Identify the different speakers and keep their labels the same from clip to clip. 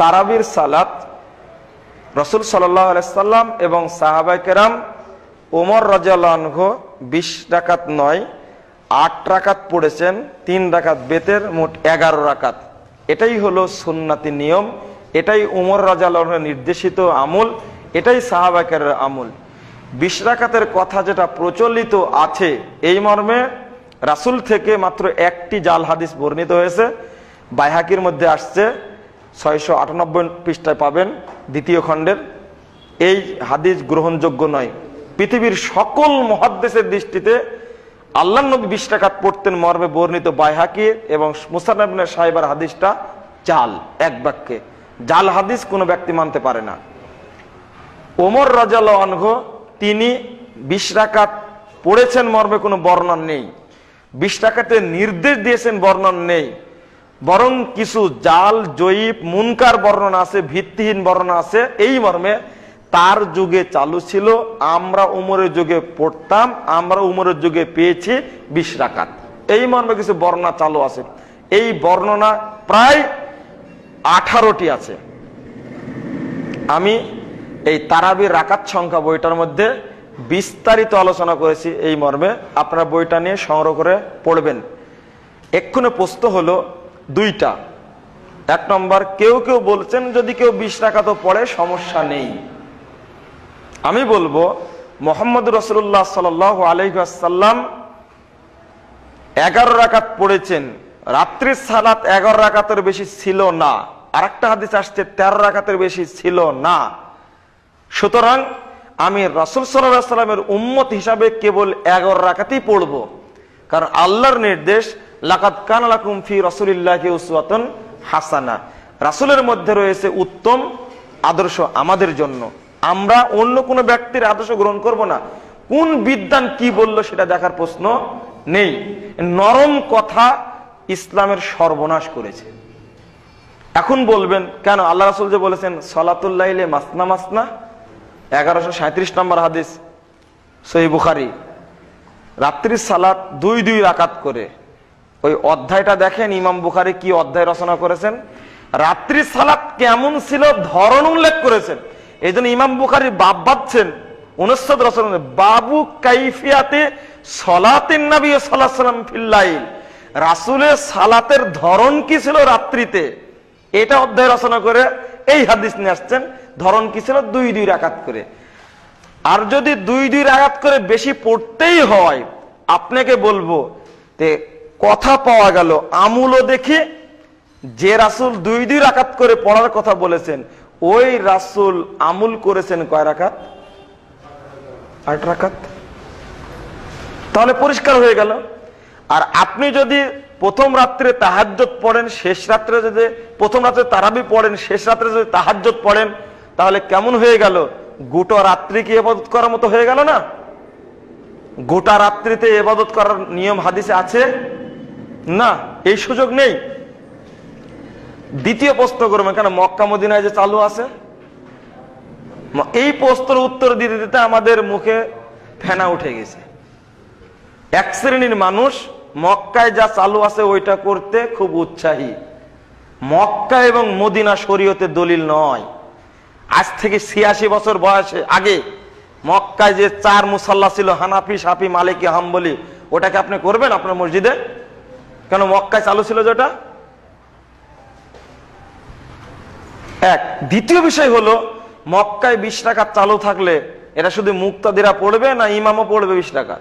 Speaker 1: তারাবির সালাত, রসুল সাল্লাম এবং সাহাবাই কেরাম ওমর রাজালহ বিশ ডাকাত নয়, আট রাকাত পড়েছেন, তিন রাকাত বেতের, মোট এগারো রাকাত। এটাই হলো সুন্নাতি নিয়ম, এটাই উমর রাজালহের নির্দেশিত আমল, এটাই সাহাবাকের আমল। বিশ রাকাতের কথা যেটা প্রচলিত আছে এই মর্মে রাসুল থেকে মাত্র একটি জাল হাদিস বর্ণিত হয়েছে, বাইহাকির মধ্যে আসছে ছয়শো আটানব্বই পৃষ্ঠায় পাবেন দ্বিতীয় খণ্ডের। এই হাদিস গ্রহণযোগ্য নয়। পৃথিবীর সকল মহাদ্দেশের দৃষ্টিতে আল্লাহ নবী বিশ পড়তেন মর্মে বর্ণিত বাইহাকি এবং মুসানবিন সাহেবার হাদিসটা চাল এক বাক্যে। জাল হাদিস কোনো ব্যক্তি মানতে পারে না। ওমর রাজাল অনঘ তিনি বিশ পড়েছেন মর্মে কোনো বর্ণন নেই। বিশ টাকাতে নির্দেশ দিয়েছেন বর্ণন নেই। বরং কিছু জাল, জয়ীব, মুনকার বর্ণনা আছে, ভিত্তিহীন বর্ণনা আছে। এই মর্মে তার যুগে চালু ছিল, আমরা উমরের যুগে পড়তাম, আমরা উমরের যুগে পেয়েছি বিশ রাকাত। এই মর্মে কিছু বর্ণনা চালু আছে। এই বর্ণনা প্রায় আঠারোটি আছে। আমি এই তারাবির রাকাত সংখ্যা বইটার মধ্যে বিস্তারিত আলোচনা করেছি এই মর্মে। আপনারা বইটা নিয়ে সংগ্রহ করে পড়বেন। এক্ষুনি প্রশ্ন হলো দুইটা। এক নম্বর, কেউ কেউ বলছেন, যদি কেউ বিশ রাকাতও পড়ে, সমস্যা নেই। আমি বলব, মোহাম্মদ রসুল্লাহ সাল আলহাসাল্লাম এগারো রাকাত পড়েছেন। রাত্রির সালাত এগারো রাকাতের বেশি ছিল না। আর একটা হাদিস আসছে, তেরো রাকাতের বেশি ছিল না। সুতরাং আমি রসুল সাল্লাহ সাল্লামের উম্মত হিসাবে কেবল এগারো রাকাতেই পড়ব। কারণ আল্লাহর নির্দেশ লাকাত কান লাকুম ফি রসুলিল্লাহ উসওয়াতুন হাসানা। রাসুলের মধ্যে রয়েছে উত্তম আদর্শ আমাদের জন্য। আমরা অন্য কোনো ব্যক্তির আদর্শ গ্রহণ করব না। কোন বিদ্যান কি বলল সেটা দেখার প্রশ্ন নেই। নরম কথা ইসলামের সর্বনাশ করেছে। এখন বলবেন, কেন আল্লাহ রাসুল যে বলেছেন সলাতুল্লাইলে মাসনা মাসনা? এগারোশো সাঁত্রিশ নম্বর হাদিস সহি বুখারি। রাত্রির সালাত দুই দুই রাকাত করে। ওই অধ্যায়টা দেখেন, ইমাম বুখারি কি অধ্যায় রচনা করেছেন? রাত্রি সালাত কেমন ছিল ধরন উল্লেখ করেছেন। এই জন্য ইমাম বুখারি বাপ বাঁধছেন উনসদ রচনা বাবু কাইফিয়াতে সলাতের নবী সাল্লাম ফিল্লাইল রাসুলের সালাতের ধরন কি ছিল রাত্রিতে? এটা অধ্যায় রচনা করে এই হাদিস নিয়ে আসছেন, ধরন কি ছিল? দুই দুই রাকাত করে। আর যদি দুই দুই রাকাত করে বেশি পড়তেই হয়, আপনাকে বলব কথা পাওয়া গেল, আমুলও দেখি যে রাসুল দুই দুই রাকাত করে পড়ার কথা বলেছেন, ওই রাসুল আমুল করেছেন কয় রাকাত? আট রাকাত? তাহলে পরিষ্কার হয়ে গেল। আর আপনি যদি প্রথম রাত্রে তাহাজ্জত পড়েন, শেষ রাত্রে যদি প্রথম রাত্রে তারাবি পড়েন, শেষ রাত্রে যদি তাহাজ্জত পড়েন, তাহলে কেমন হয়ে গেল? গোটা রাত্রি কি এবাদত করার মতো হয়ে গেল না? গোটা রাত্রিতে এবাদত করার নিয়ম হাদিসে আছে না, এই সুযোগ নেই। দ্বিতীয় প্রশ্ন করবেন কেন মক্কা মদিনায় যে চালু আছে এই প্রশ্নের উত্তর দিতে দিতে আমাদের মুখে ফেনা উঠে গেছে। এক শ্রেণির মানুষ মক্কায় যা চালু আছে ওইটা করতে খুব উৎসাহী। মক্কা এবং মদিনা শরীয়তে দলিল নয়। আজ থেকে ছিয়াশি বছর বয়সে আগে মক্কায় যে চার মুসাল্লা ছিল, হানাফি, সাফি, মালিকি, হাম্বলি, ওটাকে আপনি করবেন আপনার মসজিদে? কেন মক্কায় চালু ছিল যেটা? এক, দ্বিতীয় বিষয় হলো, মক্কায় বিশ টাকা চালু থাকলে এটা শুধু মুক্তাদিরা পড়বে না ইমামও পড়বে বিশ টাকা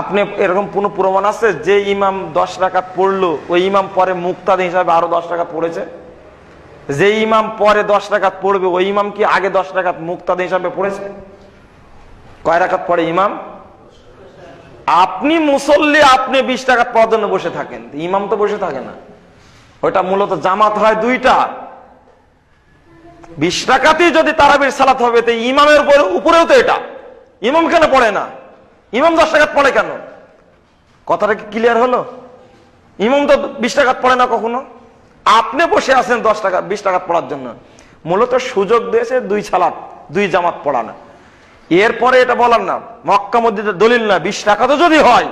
Speaker 1: আপনি এরকম কোনো প্রমাণ আছে যে ইমাম দশ টাকা পড়ল, ওই ইমাম পরে মুক্তাদি হিসাবে আরও দশ টাকা পড়েছে? যে ইমাম পরে দশ টাকা পড়বে, ওই ইমাম কি আগে দশ টাকা মুক্তাদি হিসাবে পড়েছে? কয় রাকাত পড়ে ইমাম? আপনি মুসল্লি, আপনি বিশ টাকা পাওয়ার জন্য বসে থাকেন। ইমাম তো বসে থাকে না। ওইটা মূলত জামাত হয় দুইটা। বিশ টাকাতেই যদি তারাবির সালাত হবে, তো ইমামের উপরে উপরেও তো এটা। ইমাম কেন পড়ে না? ইমাম দশ টাকা পড়ে কেন? কথাটা কি ক্লিয়ার হলো? ইমাম তো বিশ টাকা পড়ে না কখনো? আপনি বসে আছেন দশ টাকা বিশ টাকা পড়ার জন্য। মূলত সুযোগ দিয়েছে দুই সালাত, দুই জামাত পড়ানো। এরপরে এটা বলার না, মক্কা মধ্যে দলিল না, বিশ টাকা তো যদি হয়।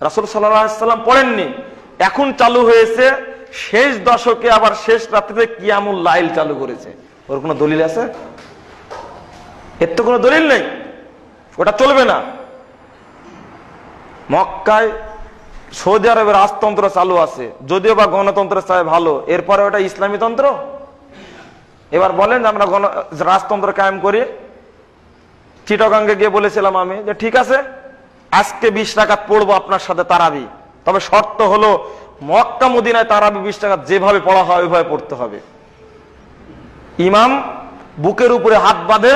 Speaker 1: রাসুল সাল্লাম পড়েননি। এখন চালু হয়েছে, শেষ দশকে আবার শেষ রাত্রিতে কিয়ামুল লাইল চালু করেছে। ওর কোনো দলিল আছে? এর তো কোনো দলিল নেই। ওটা চলবে না। মক্কায় সৌদি আরবের রাজতন্ত্র চালু আছে। যদিও বা গণতন্ত্র চায় ভালো, এরপরে ওটা ইসলামী তন্ত্র? এবার বলেন যে আমরা গণ রাজতন্ত্র কায়েম করি। চিটগাঙ্গে গিয়ে বলেছিলাম আমি যে, ঠিক আছে, আজকে বিশ টাকা পড়ব আপনার সাথে তারাবি। তবে শর্ত হলো, মক্কা মদিনায় তারাবি বিশ টাকা যেভাবে পড়া হয়, ওইভাবে পড়তে হবে। ইমাম বুকের উপরে হাত বাঁধে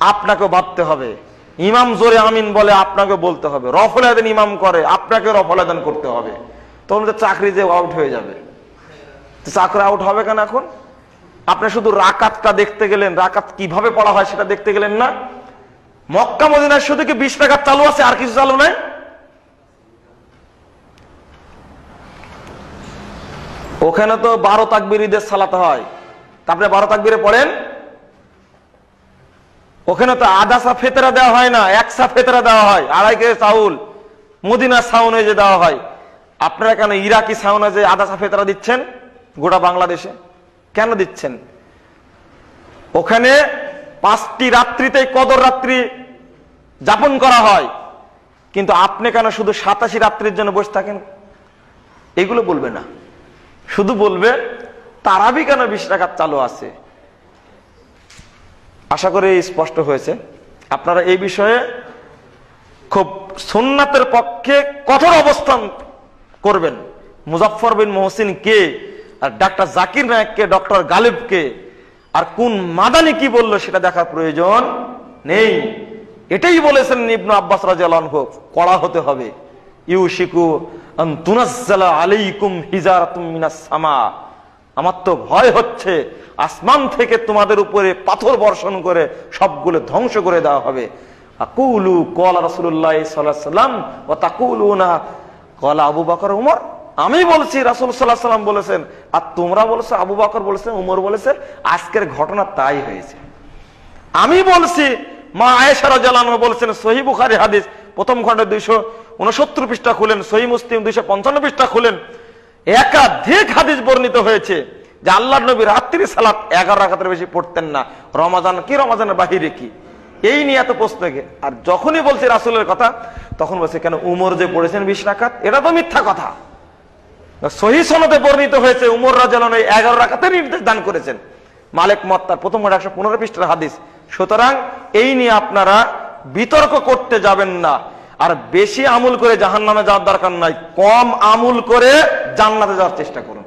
Speaker 1: আপনাকে বাঁধতে হবে। ইমাম জোরে আমিন বলে আপনাকে বলতে হবে। রফল আদান ইমাম করে আপনাকে রফল আদান করতে হবে। তখন তো চাকরি যে আউট হয়ে যাবে। চাকরি আউট হবে কেন এখন? আপনি শুধু রাকাতটা দেখতে গেলেন, রাকাত কীভাবে পড়া হয় সেটা দেখতে গেলেন না। মক্কা মদিনায় শুধু কি বিশ টাকা চালু আছে? আর কিছু চালু নাই? ওখানে তো বারো তাকবির ঈদের সালাতে হয়। তারপরে বারো তাকবিরে পড়েন? ওখানে তো আধা সা ফেতরা দেওয়া হয় না, এক সা ফেতরা দেওয়া হয়, আড়াই কেজি চাউল। মদিনা সাউনে যে দেওয়া হয়। আপনারা কেন ইরাকি সাউনে যে আধা সা ফেতরা দিচ্ছেন? গোটা বাংলাদেশে। কেন দিচ্ছেন? ওখানে পাঁচটি রাত্রিতে কদর রাত্রি যাপন করা হয়। কিন্তু আপনি কেন শুধু সাতাশি রাত্রির জন্য বসে থাকেন? এগুলো বলবে না। শুধু বলবে, তারাবি কেন বিশ টাকার চালু আছে? আশা করি স্পষ্ট হয়েছে। আপনারা এই বিষয়ে খুব সুন্নাতের পক্ষে কঠোর অবস্থান করবেন। মুজাফর বিন মোহসিন কে? আর ডাক্তার জাকির নায়ক কে ডক্টর গালিব কে আর কোন মাদানি কি বলল সেটা দেখার প্রয়োজন নেই। এটাই বলেছেন ইবনু আব্বাস রাজিয়াল্লাহু কড়া হতে হবে। ইউশিকু আলাইকুম সামা। আমার তো ভয় হচ্ছে, আসমান থেকে তোমাদের উপরে পাথর বর্ষণ করে সবগুলো ধ্বংস করে দেওয়া হবে। আকুলু, কলা রাসুল্লাহ সাল্লাম ও তাকুলু না কলা আবু বকর উমর। আমি বলছি, রাসুল সাল্লাহ সাল্লাম বলেছেন, আর তোমরা বলেছ, আবু বাকর বলেছেন, উমর বলেছে আজকের ঘটনা তাই হয়েছে। আমি বলছি, মা আয়েশা রাজালানো বলছেন সহি বুখারি হাদিস, প্রথম খণ্ডে দুইশো উনসত্তর পৃষ্ঠা খুলেন সহি মুসলিম দুইশো পঞ্চান্ন পৃষ্ঠা খুলেন। একাধিক হাদিস বর্ণিত হয়েছে, যে আল্লাহ নবী রাত্রি সালাত এগারো রাখাতের বেশি পড়তেন না। রমাজান কি, রমাজানের বাহিরে কি? এই নিয়ে এত প্রশ্ন আর যখনই বলছি রাসুলের কথা, তখন বলছে, কেন উমর যে পড়েছেন বিশ রাখাত এটা তো মিথ্যা কথা। সহি সনদে বর্ণিত হয়েছে, উমর রাজন এগারো রাখাতে নির্দেশ দান করেছেন। মালিক মত্তার প্রথম একশো পনেরো পৃষ্ঠের হাদিস। সুতরাং এই নিয়ে আপনারা বিতর্ক করতে যাবেন না। আর বেশি আমুল করে জাহান নামে যাওয়ার দরকার নাই, কম আমুল করে জান্নাতে যাওয়ার চেষ্টা করুন।